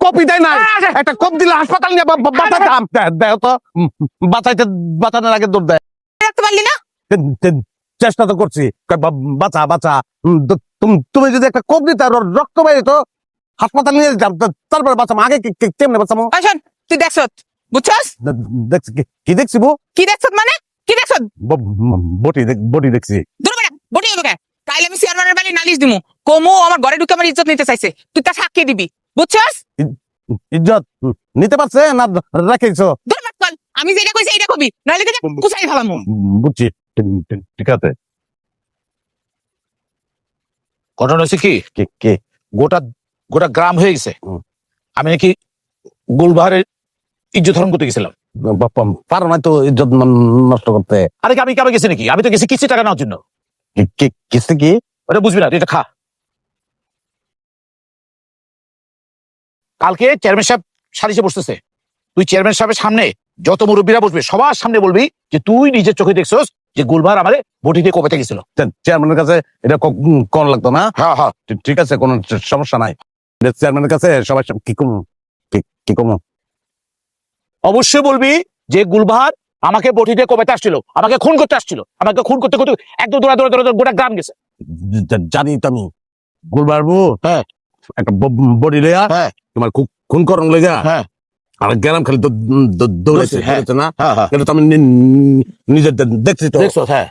Copy দেয় নাই। একটা কপ দিলে হাসপাতাল নিয়ে বা- বা- বাঁচাতাম দে- দেও তো। বাঁচাইতে বাঁচানোর আগে দৌড় দেয়। পারলি না? তে- তে- চেষ্টা তো করছি। বাঁচা বাঁচা। তুম- তুমি যদি একটা কোপ দিতে রক্ত বাইরে তো হাসপাতাল নিয়ে যেতাম তারপরে বাঁচাম। আগে কেমনে বাঁচামো তুই দেখছ বুঝছস? দেখছি কি- কি দেখছি বউ? কি দেখছ মানে? কি দেখছ? বটি বটি দেখছি। দূর বেড়া বটি আমি চেয়ারম্যানের বাড়ি নালিশ দিমু। কমু আমার ঘরে ঢুকে আমার ইজ্জত নিতে চাইছে। তুই তা সাক্ষী দিবি। বুঝছস? ইজ্জত নিতে পারছে না রাখিছো? দূর কল আমি যেটা কইছি এইটা কবি। নাহলে কিন্তু কুচাই ফেলামু। বুঝছি। ঠিক- আছে। ঘটনা হচ্ছে কি? কি কি? গোটা গোটা গ্রাম হয়ে গেছে। আমি নাকি গুলবাহারের ইজ্জত হরণ করতে গেছিলাম। পারো না তো ইজ্জত নষ্ট করতে। আরে আমি কামে গেছি নাকি? আমি তো গেছি কিস্তি টাকা নেওয়ার জন্য। কি- কি- ওটা বুঝবি না তুই খা। কালকে চেয়ারম্যান সাহেব সারিসে বসতেছে। তুই চেয়ারম্যান সাহেবের সামনে যত মুরব্বীরা বসবে সবার সামনে বলবি যে তুই নিজের চোখে দেখছস যে গুলবার আমারে বটি দিয়ে কবেতে গেছিল। চেয়ারম্যানের কাছে এটা কোন লাগতো না? হ্যাঁ হ্যাঁ। ঠিক- আছে কোনো সমস্যা নাই। চেয়ারম্যানের কাছে সবাই সব কি কম কি কম? অবশ্যই বলবি যে গুলবাহার আমাকে বটি দিয়ে কবেতে আসছিল আমাকে খুন করতে আসছিল আমাকে খুন করতে করতে একদম দৌড়া দৌড়া দৌড়া গোটা গ্রাম গেছে জানি তো আমি গুলবারবু হ্যাঁ। একটা বডি লেয়া হ্যাঁ। তোমার খুব খুন করন লেগা হ্যাঁ। আর গেলাম খালি দৌড়েছে হ্যাঁ। না হ্যাঁ হ্যাঁ এটা তো আমি নিজের নিজে দেখছি তো দেখছ হ্যাঁ